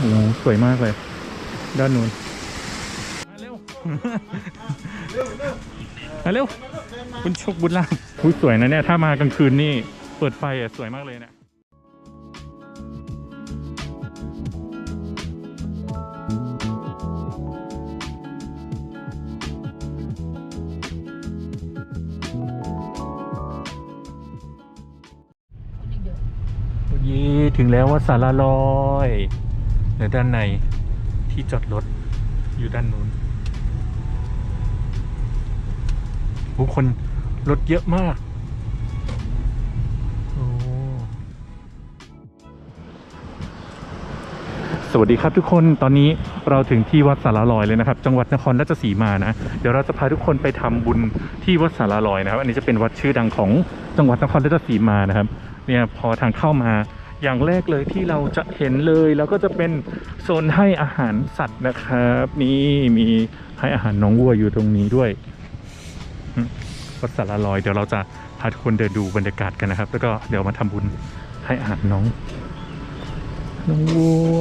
โอ้โหสวยมากเลย ด้านนู้นมาเร็วมาเร็วคุณโชคบุญลาภอุ๊ยสวยนะเนี่ย ถ้ามากลางคืนนี่ เปิดไฟอะ สวยมากเลยเนี่ยเย่ถึงแล้วว่าสาราลอย เดี๋ยวด้านในที่จอดรถอยู่ด้านนู้นผู้คนรถเยอะมากสวัสดีครับทุกคนตอนนี้เราถึงที่วัดสารลอยเลยนะครับ จังหวัดนครราชสีมานะ เดี๋ยวเราจะพาทุกคนไปทำบุญที่วัดสารลอยนะครับ อันนี้จะเป็นวัดชื่อดังของจังหวัดนครราชสีมานะครับ เนี่ยพอทางเข้ามา อย่างแรกเลยที่เราจะเห็นเลยแล้วก็จะเป็นโซนให้อาหารสัตว์นะครับ นี่มีให้อาหารน้องวัวอยู่ตรงนี้ด้วยวัดสารลอยเดี๋ยวเราจะพาทุกคนเดินดูบรรยากาศกันนะครับ แล้วก็เดี๋ยวมาทำบุญให้อาหารน้อง น้องวัว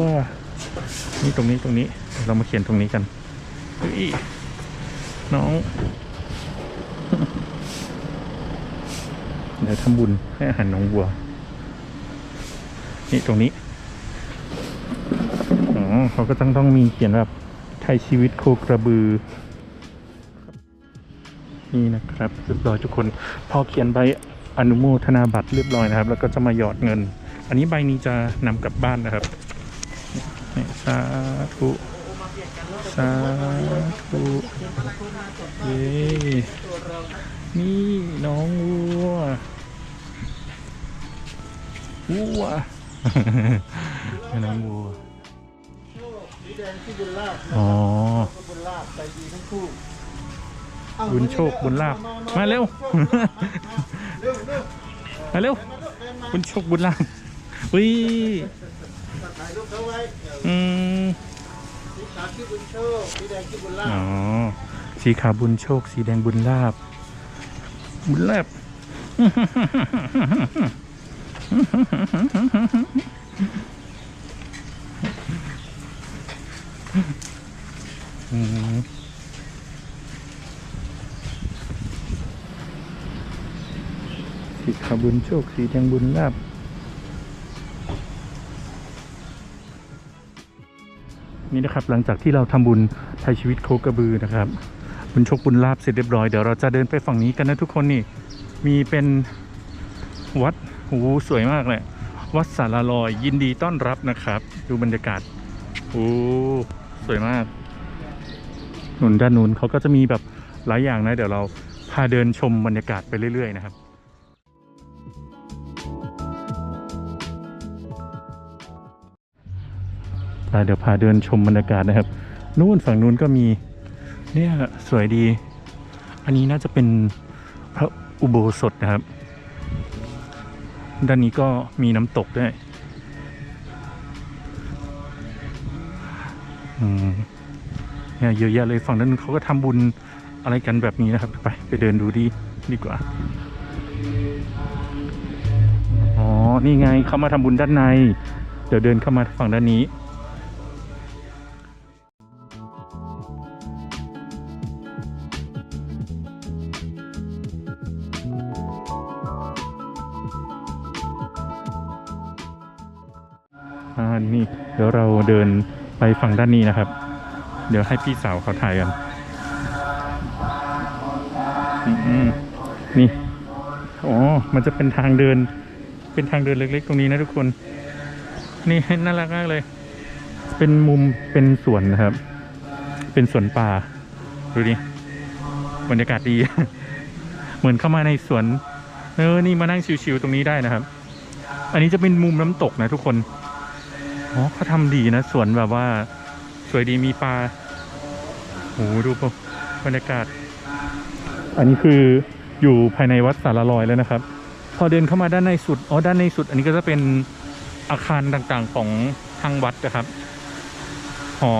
นี่ตรงนี้ตรงนี้เดี๋ยวเรามาเขียนตรงนี้กันเฮ้ยน้องเดี๋ยวทำบุญให้อาหารน้องวัว นี่ตรงนี้อ๋อเขาก็ต้องต้องมีเขียนแบบไทยชีวิตโคกระบือ นี่นะครับเรียบร้อยทุกคนพอเขียนใบอนุโมทนาบัตรเรียบร้อยนะครับ แล้วก็จะมาหยอดเงิน อันนี้ใบนี้จะนำกลับบ้านนะครับนี่สาธุสาธุเย้นี่น้องวัววัว แม่น้องวัวสีแดงที่บุญลาบอ๋อก็บุญลาบใจดีทั้งคู่เอาบุญโชคบุญลาภมาเร็วเร็วเร็วมาเร็วมาเร็วเดินมาบุญโชคบุญลาภวิถ่ายรูปเขาไว้อืมสีขาวที่บุญโชคสีแดงที่บุญลาอ๋อบสีขาวบุญโชค สีแดงบุญลาบบุญลาบอืม สีขบุญโชคสีแดงบุญลาบนี่นะครับหลังจากที่เราทำบุญไทยชีวิตโคกระบือนะครับ บุญโชคบุญลาบเสร็จเรียบร้อยเดี๋ยวเราจะเดินไปฝั่งนี้กันนะทุกคนนี่มีเป็นวัด หูสวยมากเลยวัดสารลอยยินดีต้อนรับนะครับ ดูบรรยากาศโอ้สวยมากหนุนด้านนู้นเขาก็จะมีแบบหลายอย่างนะ เดี๋ยวเราพาเดินชมบรรยากาศไปเรื่อย ๆ นะครับเดี๋ยวพาเดินชมบรรยากาศนะครับ นู่นฝั่งนู้นก็มี เนี่ยสวยดี อันนี้น่าจะเป็นพระอุโบสถนะครับ ด้านนี้ก็มีน้ำตกด้วยเนี่ยเยอะแยะเลยฝั่งนั้นเขาก็ทำบุญอะไรกันแบบนี้นะครับ ไปไปเดินดูดีดีกว่า อ๋อ นี่ไงเขามาทำบุญด้านใน เดี๋ยวเดินเข้ามาฝั่งด้านนี้ อ่านี่เดี๋ยวเราเดินไปฝั่งด้านนี้นะครับ เดี๋ยวให้พี่สาวเขาถ่ายกันอืมนี่อ๋อมันจะเป็นทางเดิน เป็นทางเดินเล็ก ๆ ตรงนี้นะทุกคน นี่น่ารักมากเลย เป็นมุมเป็นสวนนะครับ เป็นสวนป่าดูดิบรรยากาศดี เหมือนเข้ามาในสวนเออนี่มานั่งชิวๆตรงนี้ได้นะครับ อันนี้จะเป็นมุมน้ำตกนะทุกคน อ๋อเขาทำดีนะสวนแบบว่า สวยดีมีปลาโหดูพวกบรรยากาศ อันนี้คืออยู่ภายในวัดสารลอยแล้วนะครับ พอเดินเข้ามาด้านในสุดอ๋อด้านในสุด อันนี้ก็จะเป็นอาคารต่างๆของทางวัดนะครับ หอ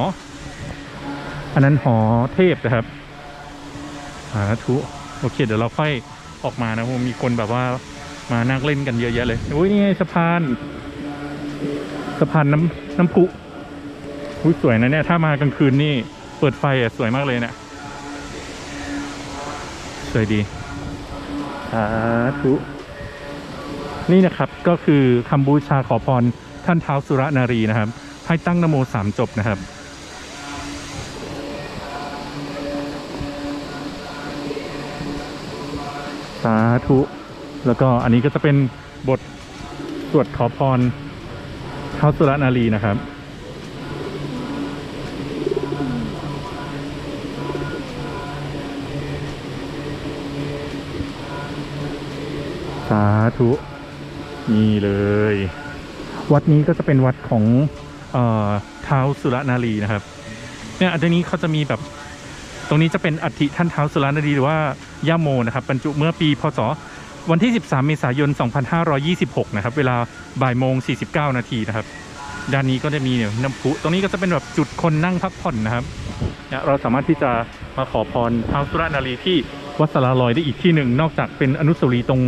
อันนั้นหอเทพนะครับสาธุโอเคเดี๋ยวเราค่อยออกมานะผมมีคนแบบว่ามานั่งเล่นกันเยอะแยะเลยโอ้ยนี่ไงสะพาน สะพานน้ำน้ำพุอุ้ยสวยนะเนี่ย ถ้ามากลางคืนนี่เปิดไฟอะสวยมากเลยเนี่ยสวยดีสาธุนี่นะครับก็คือคำบูชาขอพรท่านเท้าวสุรนารีนะครับ ให้ตั้งนโมสามจบนะครับสาธุ แล้วก็อันนี้ก็จะเป็นบทสวดขอพร เท้าวสุรนารีนะครับ สาธุ นี่เลย วัดนี้ก็จะเป็นวัดของเอ่อท้าวสุรนารีนะครับ เนี่ยอันนี้เขาจะมีแบบตรงนี้จะเป็นอัฐิท่านท้าวสุรนารีหรือว่าย่าโมนะครับบรรจุเมื่อปีพศ วันที่ 13 เมษายน 2526 นะครับ เวลาบ่ายโมง 49 นาทีนะครับ ด้านนี้ก็จะมีเนี่ยน้ำพุ ตรงนี้ก็จะเป็นแบบจุดคนนั่งพักผ่อนนะครับเนี่ยเราสามารถที่จะมาขอพรท้าวสุรนารีที่วัดสารลอยได้อีกที่หนึ่ง นอกจากเป็นอนุสาวรีย์ตรง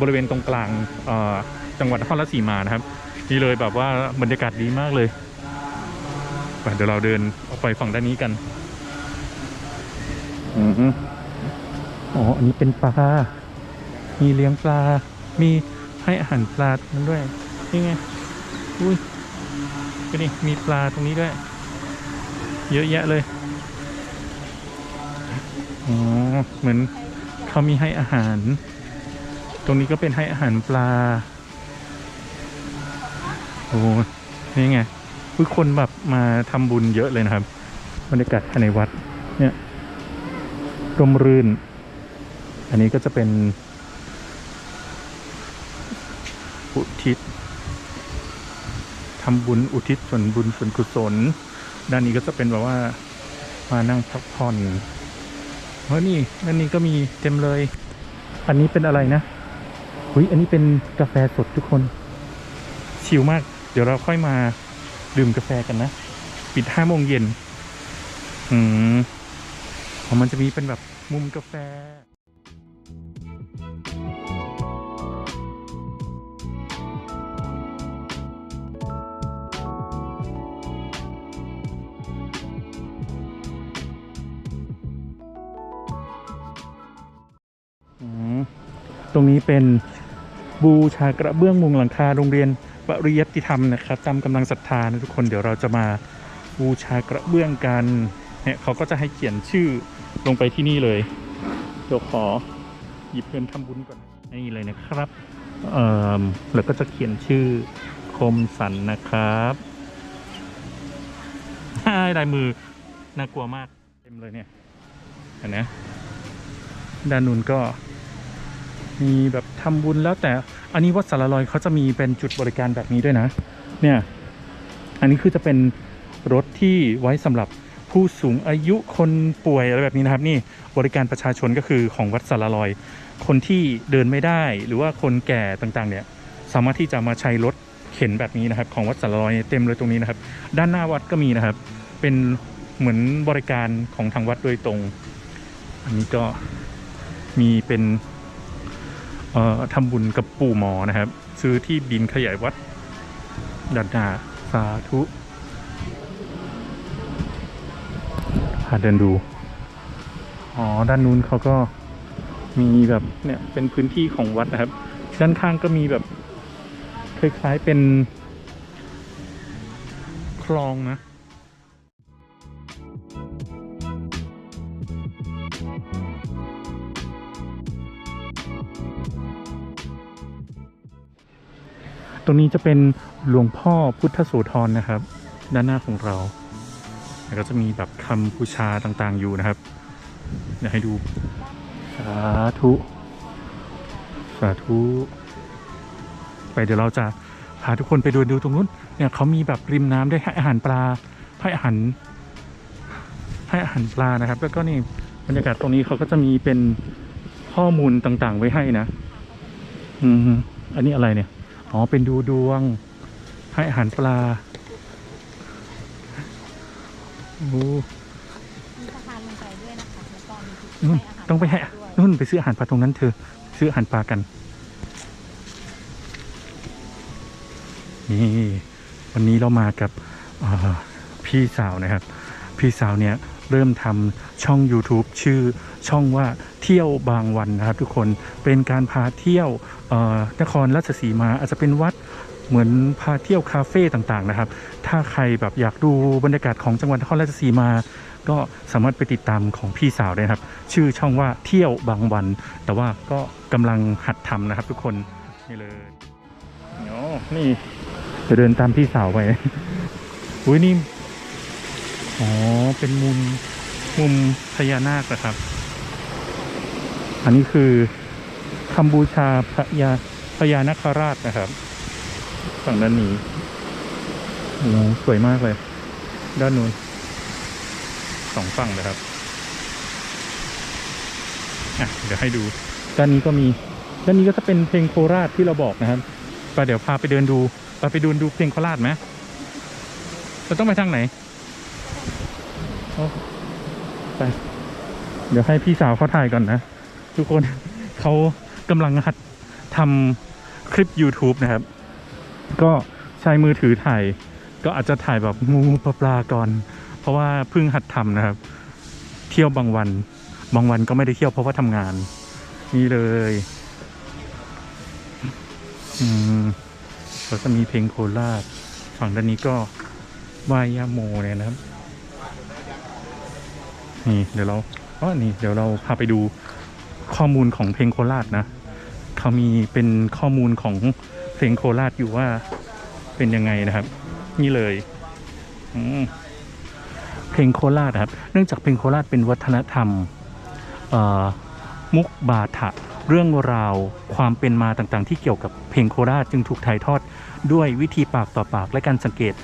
บริเวณตรงกลางเอ่อจังหวัดนครราชสีมานะครับนี่เลยแบบว่าบรรยากาศดีมากเลยไปเดี๋ยวเราเดินออกไปฝั่งด้านนี้กัน อือฮึอ๋อ อันนี้เป็นปลา มีเลี้ยงปลา มีให้อาหารปลาตรงนั้นด้วย นี่ไง อุ้ยก็นี่มีปลาตรงนี้ด้วย เยอะแยะเลย อ๋อ เหมือนเขามีให้อาหาร ตรงนี้ก็เป็นให้อาหารปลา โอ้นี่ไงผู้คนแบบมาทำบุญเยอะเลยนะครับ บรรยากาศภายในวัด เนี่ยร่มรื่น อันนี้ก็จะเป็น อุทิศทำบุญอุทิศส่วนบุญส่วนกุศล ด้านนี้ก็จะเป็นแบบว่ามานั่งพักผ่อนเฮ้ยนี่ด้านนี้ก็มีเต็มเลย อันนี้เป็นอะไรนะหุยอันนี้เป็นกาแฟสดทุกคน ชิลมาก เดี๋ยวเราค่อยมาดื่มกาแฟกันนะ ปิดห้าโมงเย็นอืมมันจะมีเป็นแบบมุมกาแฟ รงนี้เป็นบูชากระเบื้องมุงหลังคาโรงเรียนปริยัติธรรมนะครับตามกำลังศรัทธานะทุกคนเดี๋ยวเราจะมาบูชากระเบื้องกันเนี่ยเขาก็จะให้เขียนชื่อลงไปที่นี่เลยเดี๋ยวขอหยิบเงินทำบุญก่อนนี่เลยนะครับเอ่อแล้วก็จะเขียนชื่อคมสันนะครับฮ่ลายมือน่ากลัวมากเต็มเลยเนี่ยเห็นนะด้านนู้นก็ มีแบบทำบุญแล้วแต่อันนี้วัดสารลอยเขาจะมีเป็นจุดบริการแบบนี้ด้วยนะ เนี่ย อันนี้คือจะเป็นรถที่ไว้สำหรับผู้สูงอายุคนป่วยอะไรแบบนี้นะครับ นี่บริการประชาชนก็คือของวัดสารลอย คนที่เดินไม่ได้หรือว่าคนแก่ต่างๆ เนี่ย สามารถที่จะมาใช้รถเข็นแบบนี้นะครับ ของวัดสารลอยเต็มเลยตรงนี้นะครับ ด้านหน้าวัดก็มีนะครับ เป็นเหมือนบริการของทางวัดโดยตรง อันนี้ก็มีเป็น ทำบุญกับปู่หมอนะครับ ซื้อที่ดินขยายวัดดันนาสาธุหาเดินดู อ๋อ ด้านนู้นเขาก็มีแบบเนี่ยเป็นพื้นที่ของวัดนะครับ ด้านข้างก็มีแบบคล้ายๆเป็นคลองนะ รงนี้จะเป็นหลวงพ่อพุทธโสธรนะครับ ด้านหน้าของเราแล้วก็จะมีแบบคำบูชาต่างๆอยู่นะครับเดี๋ยวให้ดูสาธุสาธุไปเดี๋ยวเราจะพาทุกคนไปดูดูตรงนู้นเนี่ยเขามีแบบริมน้ำได้วยให้อาหารปลาให้อาหารให้อาหารปลานะครับ แล้วก็นี่บรรยากาศตรงนี้เขาก็จะมีเป็นข้อมูลต่างๆ ไว้ให้นะ อืมอันนี้อะไรเนี่ย อ๋อ เป็นดูดวง ให้อาหารปลาโอ้มีสะพานลงไปด้วยนะคะแล้วก็มีจุดนู่นให้อาหารต้องไปให้ปลาด้วยนู่นไปซื้ออาหารปลาตรงนั้นเธอ ซื้ออาหารปลากัน นี่ วันนี้เรามากับเอ่อพี่สาวนะครับ พี่สาวเนี่ย เริ่มทำช่อง YouTube ชื่อช่องว่าเที่ยวบางวันนะครับ ทุกคนเป็นการพาเที่ยวนครราชสีมาอาจจะเป็นวัดเหมือนพาเที่ยวคาเฟ่ต่างๆนะครับ ถ้าใครแบบอยากดูบรรยากาศของจังหวัดนครราชสีมา ก็สามารถไปติดตามของพี่สาวได้นะครับ ชื่อช่องว่าเที่ยวบางวัน แต่ว่าก็กำลังหัดทำนะครับ ทุกคนนี่เลยโอ้นี่จะเดินตามพี่สาวไปอุ้ยนี่ อ๋อ เป็นมุมมุมพญานาคนะครับ อันนี้คือคำบูชาพญาพญานาคราชนะครับฝั่งด้านนี้โอ้สวยมากเลย ด้านนู้นสองฝั่งนะครับอะเดี๋ยวให้ดู ด้านนี้ก็มี ด้านนี้ก็จะเป็นเพลงโคราชที่เราบอกนะครับไปเดี๋ยวพาไปเดินดู ไปไปดูดูเพลงโคราชไหมเราต้องไปทางไหน ไป เดี๋ยวให้พี่สาวเขาถ่ายก่อนนะ ทุกคนเขากำลังหัดทำคลิป YouTube นะครับ ก็ใช้มือถือถ่าย ก็อาจจะถ่ายแบบงูปลาปลาก่อน เพราะว่าเพิ่งหัดทำนะครับ เที่ยวบางวัน บางวันก็ไม่ได้เที่ยวเพราะว่าทำงาน นี่เลยอืมก็จะมีเพลงโคราชฝั่งด้านนี้ก็วายาโมเนี่ยนะครับ นี่เดี๋ยวเราอ๋อนี่เดี๋ยวเราพาไปดูข้อมูลของเพลงโคราชนะเขามีเป็นข้อมูลของเพลงโคราชอยู่ว่าเป็นยังไงนะครับ นี่เลยเพลงโคราชครับ เนื่องจากเพลงโคราชเป็นวัฒนธรรมมุกบาทะเรื่องราวความเป็นมาต่างๆ ที่เกี่ยวกับเพลงโคราชจึงถูกถ่ายทอดด้วยวิธีปากต่อปากและการสังเกต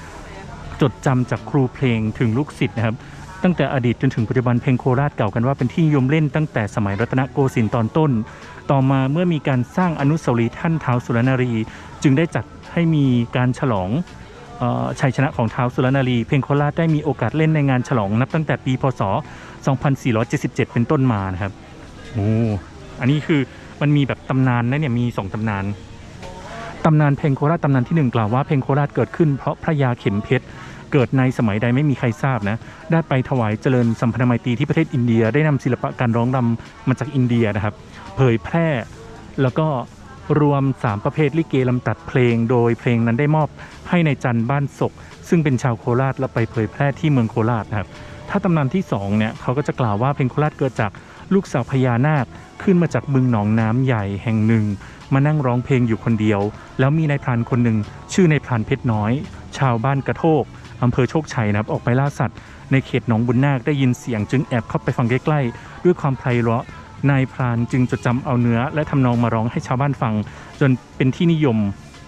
จดจำจากครูเพลงถึงลูกศิษย์นะครับ ตั้งแต่อดีตจนถึงปัจจุบันเพลงโคราชเก่ากันว่าเป็นที่นิยมเล่นตั้งแต่สมัยรัตนโกสินทร์ตอนต้น ต่อมาเมื่อมีการสร้างอนุสาวรีย์ท่านท้าวสุรนารี จึงได้จัดให้มีการฉลองออชัยชนะของท้าวสุรนารี เพลงโคราชได้มีโอกาสเล่นในงานฉลองนับตั้งแต่ปีพศ 2477 เป็นต้นมานะครับโอ้อันนี้คือมันมีแบบตำนานนะเนี่ยมีสองตำนานตำนานเพลงโคราชตำนานที่หนึ่งกล่าวว่าเพลงโคราชเกิดขึ้นเพราะพระยาเข็มเพชร เกิดในสมัยใดไม่มีใครทราบนะ ได้ไปถวายเจริญสัมพันธไมตรีที่ประเทศอินเดีย ได้นำศิลปะการร้องรำมาจากอินเดียนะครับ เผยแพร่แล้วก็รวม 3 ประเภทลิเกลำตัดเพลง โดยเพลงนั้นได้มอบให้ในจันบ้านศก ซึ่งเป็นชาวโคราชแล้วไปเผยแพร่ที่เมืองโคราชนะครับ ถ้าตำนานที่สองเนี่ยเขาก็จะกล่าวว่าเพลงโคราชเกิดจากลูกสาวพญานาคขึ้นมาจากบึงหนองน้ำใหญ่แห่งหนึ่ง มานั่งร้องเพลงอยู่คนเดียว แล้วมีนายพรานคนหนึ่งชื่อนายพรานเพชรน้อย ชาวบ้านกระโทก อำเภอโชคชัยนะครับออกไปล่าสัตว์ ในเขตหนองบุญนาคได้ยินเสียงจึงแอบเข้าไปฟังใกล้ๆด้วยความไพเราะนายพรานจึงจดจำเอาเนื้อ และทำนองมาร้องให้ชาวบ้านฟัง จนเป็นที่นิยม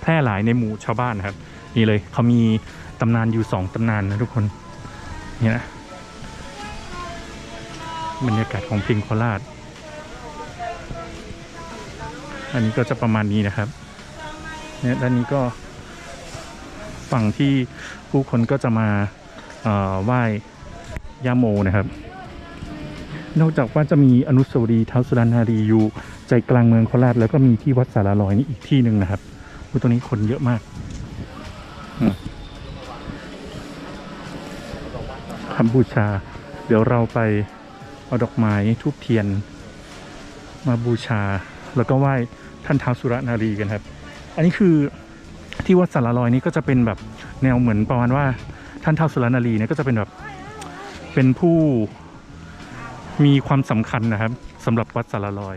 แพร่หลายในหมู่ชาวบ้านนะครับ นี่เลยเขามีตำนานอยู่สองตำนานนะทุกคนนี่นะบรรยากาศของเพลงโคราช อันนี้ก็จะประมาณนี้นะครับเนี่ยด้านนี้ก็ ฝั่งที่ผู้คนก็จะมาเอ่อไหว้ย่าโมนะครับ นอกจากว่าจะมีอนุสาวรีย์เท้าวสุรนารีอยู่ใจกลางเมืองโคราชแล้วก็มีที่วัดสารลอยนี่อีกที่หนึ่งนะครับอุ๊ยตรงนี้คนเยอะมากอืมคำบูชา เดี๋ยวเราไปเอาดอกไม้ทูบเทียน มาบูชา แล้วก็ไหว้ท่านท้าวสุรนารีกันครับ อันนี้คือ ที่วัดสารลอยนี้ก็จะเป็นแบบแนวเหมือนประมาณว่าท่านท้าวสุรนารีเนี่ยก็จะเป็นแบบเป็นผู้มีความสำคัญนะครับสำหรับวัดสารลอย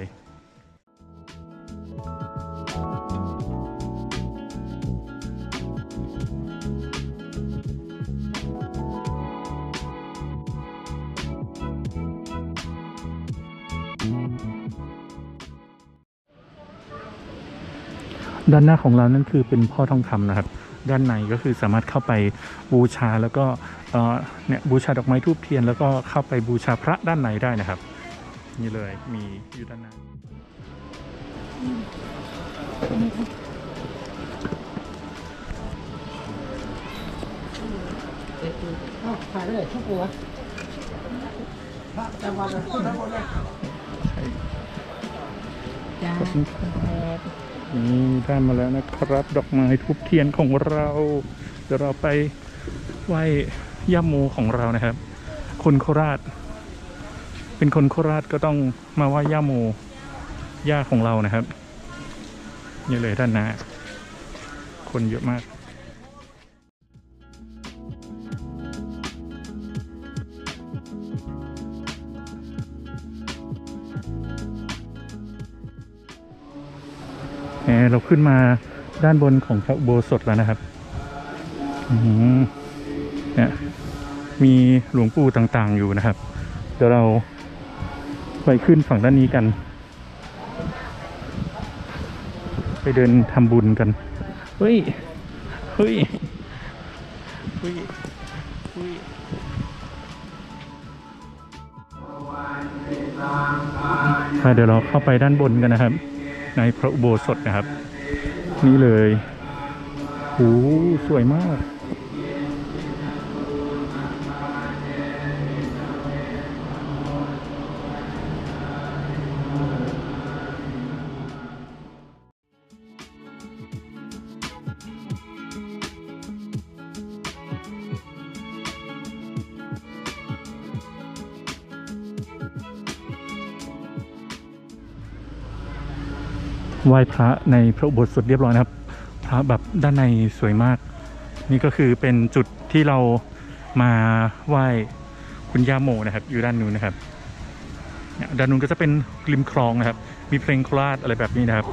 ด้านหน้าของเรานั่นคือเป็นพ่อทองคำนะครับ ด้านในก็คือสามารถเข้าไปบูชาแล้วก็เอ่อเนี่ยบูชาดอกไม้ทูบเทียน แล้วก็เข้าไปบูชาพระด้านในได้นะครับ นี่เลยมีอยู่ด้านหน้าถ่ายได้เลยทุกตัวพระจำวันนะทั้งหมดเลยจ้าขอบคุณครับ นี่ได้มาแล้วนะครับ ดอกไม้ทุบเทียนของเรา เดี๋ยวเราไปไหว้ย่าโมของเรานะครับ คนโคราช เป็นคนโคราชก็ต้องมาไหว้ย่าโมย่าของเรานะครับนี่เลยด้านหน้าคนเยอะมาก เราขึ้นมาด้านบนของพระอุโบสถแล้วนะครับอืมเนี่ยมีหลวงปู่ต่างๆอยู่นะครับ เดี๋ยวเราไปขึ้นฝั่งด้านนี้กัน ไปเดินทำบุญกัน เฮ้ย เฮ้ย เฮ้ย เฮ้ยเดี๋ยวเราเข้าไปด้านบนกันนะครับ ในพระอุโบสถนะครับ นี่เลยโอ้สวยมาก ไหว้พระในพระอุโบสถเรียบร้อยนะครับ พระแบบด้านในสวยมาก นี่ก็คือเป็นจุดที่เรามาไหว้คุณย่าโมนะครับ อยู่ด้านนู้นนะครับด้านนู้นก็จะเป็นริมคลองนะครับ มีเพลงคราชอะไรแบบนี้นะครับ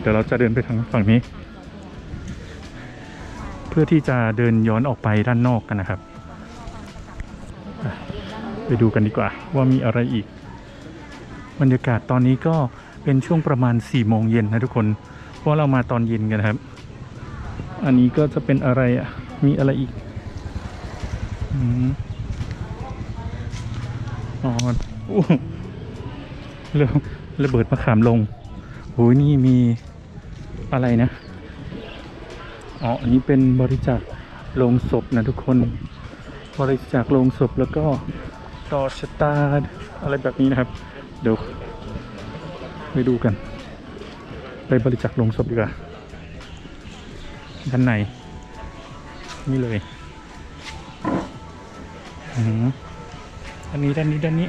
เดี๋ยวเราจะเดินไปทางฝั่งนี้ เพื่อที่จะเดินย้อนออกไปด้านนอกกันนะครับ ไปดูกันดีกว่าว่ามีอะไรอีก บรรยากาศตอนนี้ก็ เป็นช่วงประมาณ4ี่โมงเย็นนะทุกคน เพราะเรามาตอนเย็นกันครับ อันนี้ก็จะเป็นอะไรอะ มีอะไรอีกอืมอ๋ออู้เริ่มระเบิดมะขามลงโอ้ยนี่มีอะไรนะ อ๋อ อันนี้เป็นบริจาคโลงศพนะทุกคน บริจาคโลงศพแล้วก็ต่อชะตาอะไรแบบนี้นะครับ เดี๋ยว ไปดูกัน ไปบริจาคลงศพดีกว่าด้านใน นี่เลยอันนี้ด้านนี้ด้านนี้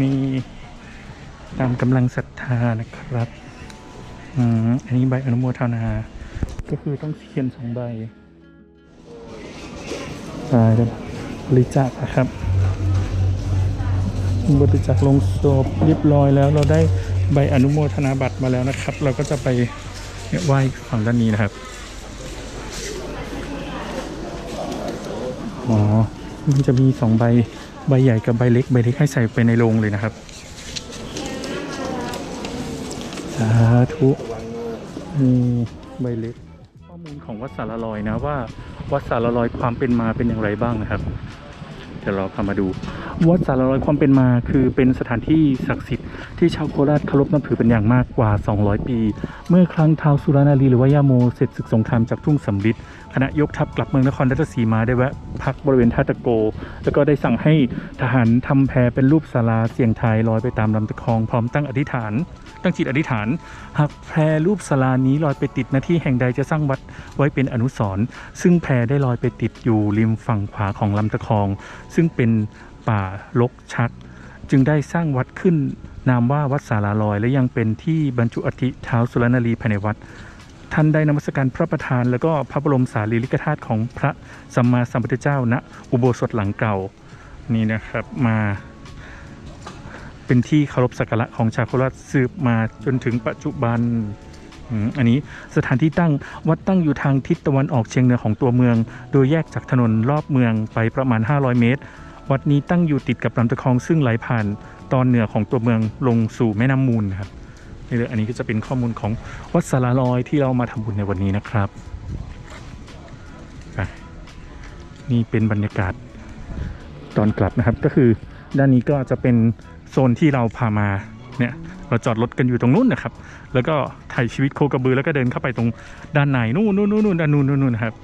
มีตามกำลังศรัทธานะครับอืมอันนี้ใบอนุโมทนา ก็คือต้องเขียนสองใบใช่ครับบริจาคนะครับ บริจาคลงศพเรียบร้อยแล้ว เราได้ใบอนุโมทนาบัตรมาแล้วนะครับ เราก็จะไปไหว้ฝั่งด้านนี้นะครับอ๋อมันจะมีสองใบใบใหญ่กับใบเล็กใบเล็กให้ใส่ไปในโรงเลยนะครับสาธุนี่ใบเล็ก ข้อมูลของวัดสารลอยนะว่า วัดสารลอยความเป็นมาเป็นอย่างไรบ้างนะครับ เดี๋ยวเราพามาดู วัดสารลอยความเป็นมาคือเป็นสถานที่ศักดิ์สิทธิ์ที่ชาวโคราชเคารพนับถือเป็นอย่างมากกว่า 200 ปี เมื่อครั้งท้าวสุรนารีหรือว่าย่าโมเสร็จศึกสงครามจากทุ่งสำริดคณะยกทัพกลับเมืองนครราชสีมาได้แวะพักบริเวณท่าตะโก แล้วก็ได้สั่งให้ทหารทำแพเป็นรูปศาลาเสียงไทยลอยไปตามลำตะคองพร้อมตั้งอธิษฐาน ตั้งจิตอธิษฐาน หากแพรูปศาลานี้ลอยไปติดหน้าที่แห่งใดจะสร้างวัดไว้เป็นอนุสรณ์ซึ่งแพได้ลอยไปติดอยู่ริมฝั่งขวาของลำตะคอง ซึ่งเป็น ป่าลกชักจึงได้สร้างวัดขึ้น นามว่าวัดสาราลอย และยังเป็นที่บรรจุอัฐิเท้าสุรนารีภายในวัด ท่านได้นมัสการพระประธาน แล้วก็พระบรมสารีริกธาตุของพระสัมมาสัมพุทธเจ้าณอุโบสถหลังเก่านี่นะครับมาเป็นที่เคารพสักการะของชาวโคราชสืบมาจนถึงปัจจุบัน อันนี้สถานที่ตั้งวัดตั้งอยู่ทางทิศตะวันออกเฉียงเหนือของตัวเมือง โดยแยกจากถนนรอบเมืองไปประมาณ 500 เมตร วัดนี้ตั้งอยู่ติดกับลำตะคองซึ่งไหลผ่านตอนเหนือของตัวเมืองลงสู่แม่น้ำมูลครับนี่เลยอันนี้ก็จะเป็นข้อมูลของวัดสารลอยที่เรามาทำบุญในวันนี้นะครับ นี่เป็นบรรยากาศตอนกลับนะครับ ก็คือด้านนี้ก็จะเป็นโซนที่เราพามาเนี่ยเราจอดรถกันอยู่ตรงนู้นนะครับ แล้วก็ถ่ายชีวิตโคกระบือแล้วก็เดินเข้าไปตรงด้านในนู่นนู่นนู่นนู่นด้านนู่นนู่นนะครับ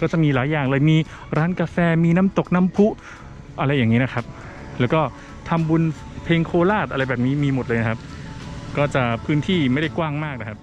ก็จะมีหลายอย่างเลยมีร้านกาแฟมีน้ำตกน้ำพุ อะไรอย่างนี้นะครับ แล้วก็ทำบุญเพลงโคราชอะไรแบบนี้มีหมดเลยนะครับ ก็จะพื้นที่ไม่ได้กว้างมากนะครับ